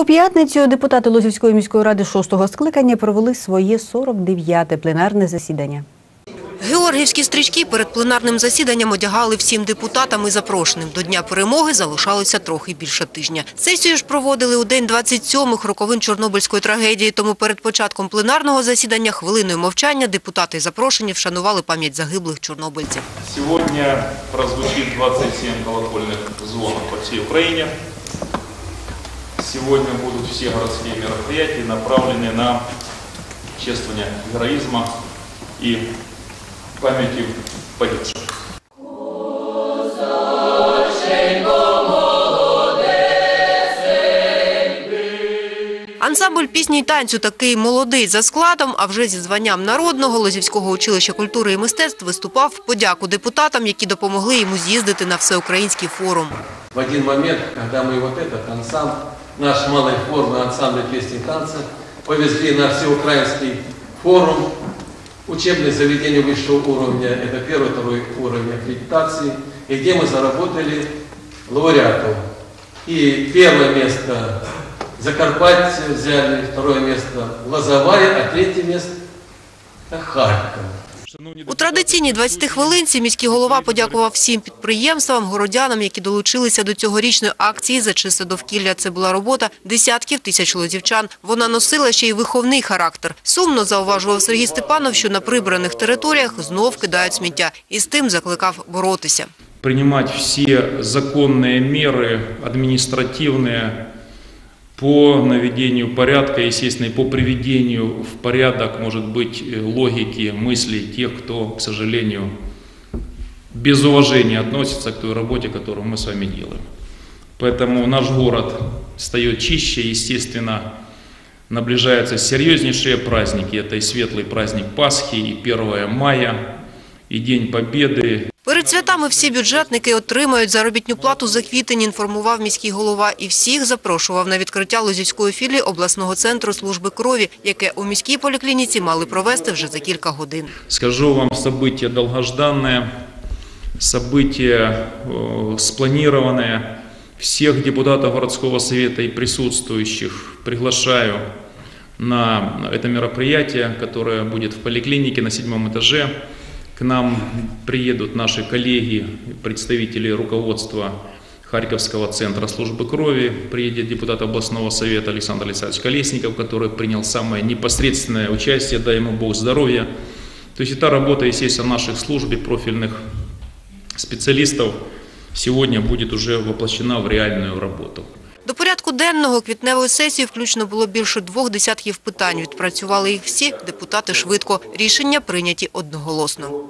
У п'ятницю депутати Лозівської міської ради шостого скликання провели своє 49-те пленарне засідання. Георгіївські стрічки перед пленарним засіданням одягали всім депутатам і запрошеним. До Дня перемоги залишалося трохи більше тижня. Сесію ж проводили у день 27-х роковин Чорнобильської трагедії, тому перед початком пленарного засідання хвилиною мовчання депутати і запрошені вшанували пам'ять загиблих чорнобильців. Сегодня прозвучит 27 колокольных звонов по всей Украине. Сегодня будут все городские мероприятия направлены на чествование героизма и памяти погибших. Ансамбль пісні й танцю такий молодий за складом, а вже зі званням народного Лозівського училища культури і мистецтв виступав в подяку депутатам, які допомогли йому з'їздити на всеукраїнський форум. В один момент, когда мы вот этот ансамбль, наш малый форум ансамбль песни и танца, повезли на всеукраинский форум, учебные заведения высшего уровня, это первый, второй уровень аккредитации, и где мы заработали лауреатов. И первое место Закарпатье взяли, второе место Лозовая, а третье место Харьков. У традиційній 20 хвилинці міський голова подякував всім підприємствам, городянам, які долучилися до цьогорічної акції за чисте довкілля. Це була робота десятків тисяч лозівчан. Вона носила ще й виховний характер. Сумно зауважував Сергій Степанов, що на прибраних територіях знов кидають сміття. І з тим закликав боротися. Принимать все законные меры, административные, по наведению порядка, естественно, и по приведению в порядок, может быть, э, логики, мыслей тех, кто, к сожалению, без уважения относится к той работе, которую мы с вами делаем. Поэтому наш город стает чище, естественно, наближаются серьезнейшие праздники. Это и светлый праздник Пасхи, и 1 мая, и День Победы, Перед святами всі бюджетники отримають заробітну плату за квітень, інформував міський голова і всіх запрошував на відкриття Лозівської філії обласного центру служби крові, яке у міській поліклініці мали провести вже за кілька годин. Скажу вам, событие долгожданное, событие э, спланированное. Всех депутатов городского совета и присутствующих приглашаю на это мероприятие, которое будет в поликлинике на седьмом этаже. К нам приедут наши коллеги, представители руководства Харьковского центра службы крови. Приедет депутат областного совета Александр Александрович Колесников, который принял самое непосредственное участие, дай ему Бог здоровья. То есть эта работа, естественно, наших служб и профильных специалистов сегодня будет уже воплощена в реальную работу. До порядку денного квітневої сесії включно було більше двох десятків питань. Відпрацювали їх всі депутати швидко. Рішення прийняті одноголосно.